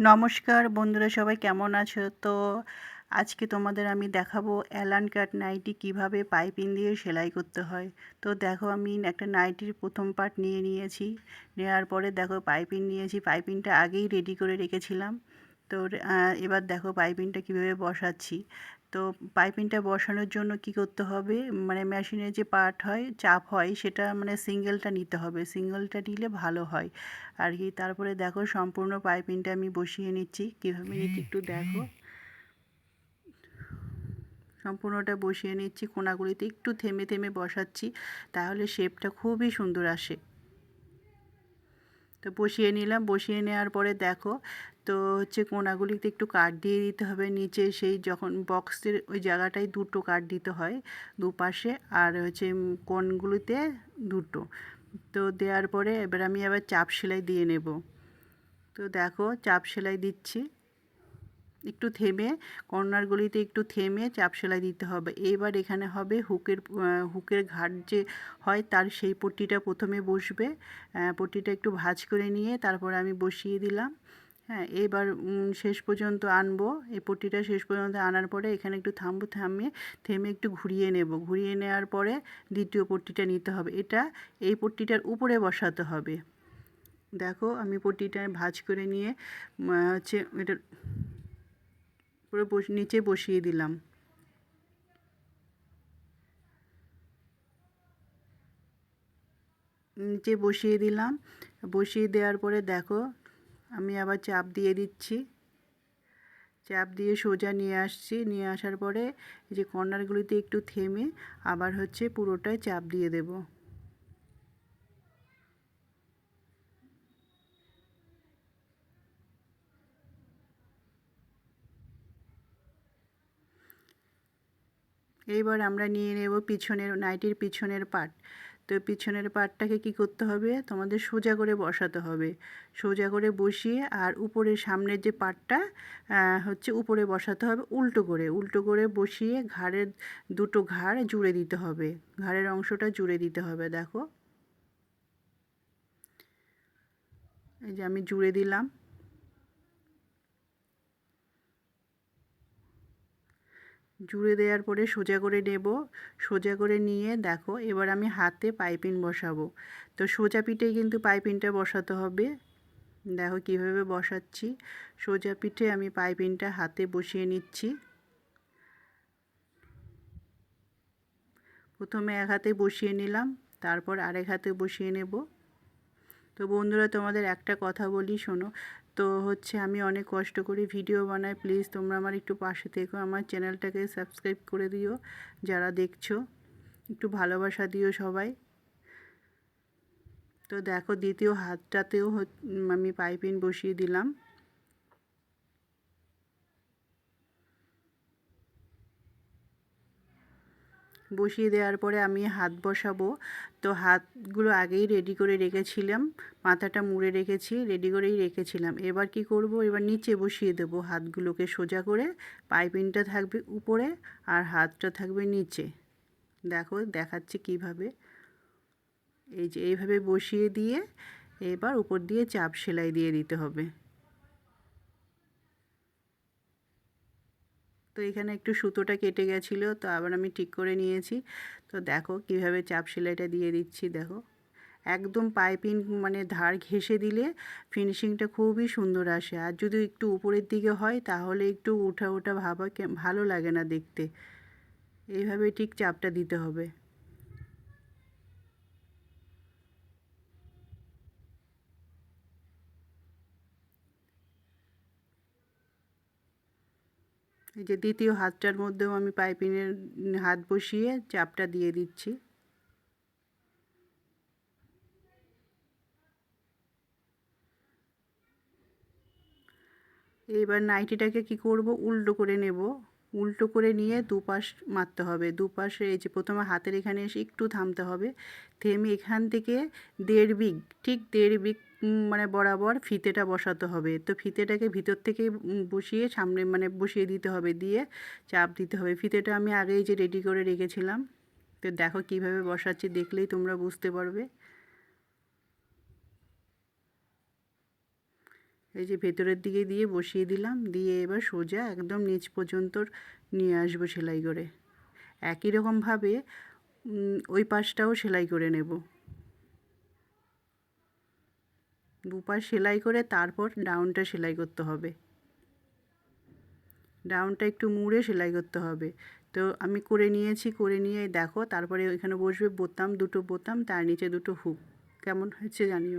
নমস্কার বন্ধুরা, সবাই কেমন আছো? তো আজকে তোমাদের আমি দেখাবো অ্যালান কাট নাইটি কীভাবে পাইপিং দিয়ে সেলাই করতে হয়। তো দেখো, আমি একটা নাইটির প্রথম পার্ট নিয়ে নিয়েছি। নেওয়ার পরে দেখো, পাইপিং নিয়েছি। পাইপিংটা আগেই রেডি করে রেখেছিলাম। তো এবার দেখো পাইপিংটা কীভাবে বসাচ্ছি। তো পাইপিংটা বসানোর জন্য কি করতে হবে? মানে মেশিনের যে পার্ট হয় চাপ হয় সেটা মানে সিঙ্গেলটা নিতে হবে। সিঙ্গেলটা নিলে ভালো হয়। আর কি তারপরে দেখো সম্পূর্ণ পাইপিংটা আমি বসিয়ে নিচ্ছি। কীভাবে নিচ্ছি একটু দেখো। সম্পূর্ণটা বসিয়ে নিচ্ছি কোনাগুলিতে। একটু থেমে থেমে বসাচ্ছি তাহলে শেপটা খুবই সুন্দর আসে। তো বসিয়ে নিলাম। বসিয়ে নেওয়ার পরে দেখো তো হচ্ছে কোনাগুলিতে একটু কাঠ দিয়ে দিতে হবে। নিচে সেই যখন বক্সের ওই জায়গাটায় দুটো কাঠ দিতে হয় দুপাশে আর হচ্ছে কোনগুলিতে দুটো। তো দেওয়ার পরে এবার আমি আবার চাপ সেলাই দিয়ে নেব। তো দেখো চাপ সেলাই দিচ্ছি। একটু থেমে কর্নারগুলিতে একটু থেমে চাপ সেলাই দিতে হবে। এবার এখানে হবে হুকের হুকের ঘাট যে হয় তার সেই পট্টিটা প্রথমে বসবে। পট্টিটা একটু ভাজ করে নিয়ে তারপর আমি বসিয়ে দিলাম। হ্যাঁ এবার শেষ পর্যন্ত আনব। এই পট্টিটা শেষ পর্যন্ত আনার পরে এখানে একটু থামবো থামিয়ে, থেমে একটু ঘুরিয়ে নেব। ঘুরিয়ে নেওয়ার পরে দ্বিতীয় পট্টিটা নিতে হবে। এটা এই পট্টিটার উপরে বসাতে হবে। দেখো, আমি পট্টিটা ভাজ করে নিয়ে হচ্ছে এটা পুরো নিচে বসিয়ে দিলাম। নিচে বসিয়ে দিলাম। বসিয়ে দেওয়ার পরে দেখো আমি আবার চাপ দিয়ে দিচ্ছি। চাপ দিয়ে সোজা নিয়ে আসছি। নিয়ে আসার পরে যে কর্নারগুলিতে একটু থেমে আবার হচ্ছে পুরোটাই চাপ দিয়ে দেব। এইবার আমরা নিয়ে নেব পিছনের, নাইটির পিছনের পার্ট তো পিছনের পাটটাকে কি করতে হবে? তোমাদের সোজা করে বসাতে হবে। সোজা করে বসিয়ে আর উপরে সামনের যে পাটটা হচ্ছে উপরে বসাতে হবে উল্টো করে। উল্টো করে বসিয়ে ঘাড়ের দুটো ঘাড় জুড়ে দিতে হবে। ঘাড়ের অংশটা জুড়ে দিতে হবে, দেখো। এই যে আমি জুড়ে দিলাম। জুড়ে দেওয়ার পরে সোজা করে নেব। সোজা করে নিয়ে দেখো, এবার আমি হাতে পাইপিং বসাবো। তো সোজা পিঠে কিন্তু পাইপিংটা বসাতে হবে। দেখো কীভাবে বসাচ্ছি। সোজা পিঠে আমি পাইপিংটা হাতে বসিয়ে নিচ্ছি। প্রথমে এক হাতে বসিয়ে নিলাম, তারপর আরেক হাতে বসিয়ে নেব। তো বন্ধুরা, তোমাদের একটা কথা বলি, শোনো। তো হচ্ছে আমি অনেক কষ্ট করে ভিডিও বানাই। প্লিজ তোমরা আমার একটু পাশে থেকো, আমার চ্যানেলটাকে সাবস্ক্রাইব করে দিও, যারা দেখছ। একটু ভালোবাসা দিও সবাই। তো দেখো, দ্বিতীয় হাতটাতেও আমি পাইপিন বসিয়ে দিলাম। বসিয়ে দেওয়ার পরে আমি হাত বসাবো। তো হাতগুলো আগেই রেডি করে রেখেছিলাম, মাথাটা মুড়ে রেখেছি রেডি করেই রেখেছিলাম। এবার কি করব? এবার নিচে বসিয়ে দেবো হাতগুলোকে সোজা করে। পাইপিংটা থাকবে উপরে আর হাতটা থাকবে নিচে। দেখো, দেখাচ্ছে কীভাবে। এই যে এইভাবে বসিয়ে দিয়ে এবার উপর দিয়ে চাপ সেলাই দিয়ে দিতে হবে। তো এখানে একটু সুতোটা কেটে গেছিল, তো আবার আমি ঠিক করে নিয়েছি। তো দেখো কীভাবে চাপ সেলাইটা দিয়ে দিচ্ছি, দেখো। একদম পাইপিং মানে ধার ঘেসে দিলে ফিনিশিংটা খুবই সুন্দর আসে। আর যদি একটু উপরের দিকে হয়, তাহলে একটু উঠা উঠা ভাবা ভালো লাগে না দেখতে। এইভাবে ঠিক চাপটা দিতে হবে। এই যে দ্বিতীয় হাতটার মধ্যেও আমি পাইপিংয়ের হাত বসিয়ে চাপটা দিয়ে দিচ্ছি। এবার নাইটিটাকে কি করব? উল্টো করে নেব। উল্টো করে নিয়ে দুপাশ মারতে হবে। দুপাশে এই যে প্রথমে হাতের এখানে এসে একটু থামতে হবে। থেমে এখান থেকে দেড় বিগ ঠিক দেড় বিগ মানে বরাবর ফিতেটা বসাতে হবে। তো ফিতেটাকে ভিতর থেকে বসিয়ে সামনে মানে বসিয়ে দিতে হবে, দিয়ে চাপ দিতে হবে। ফিতেটা আমি আগেই যে রেডি করে রেখেছিলাম। তো দেখো কীভাবে বসাচ্ছি, দেখলেই তোমরা বুঝতে পারবে। এই যে ভেতরের দিকে দিয়ে বসিয়ে দিলাম, দিয়ে এবার সোজা একদম নিচ পর্যন্ত নিয়ে আসব সেলাই করে। একই রকমভাবে ওই পাশটাও সেলাই করে নেব। দুপাশ সেলাই করে তারপর ডাউনটা সেলাই করতে হবে। ডাউনটা একটু মুড়ে সেলাই করতে হবে। তো আমি করে নিয়েছি, করে নিয়ে দেখো, তারপরে ওইখানে বসবে বোতাম, দুটো বোতাম, তার নিচে দুটো হুক। কেমন হয়েছে জানিও।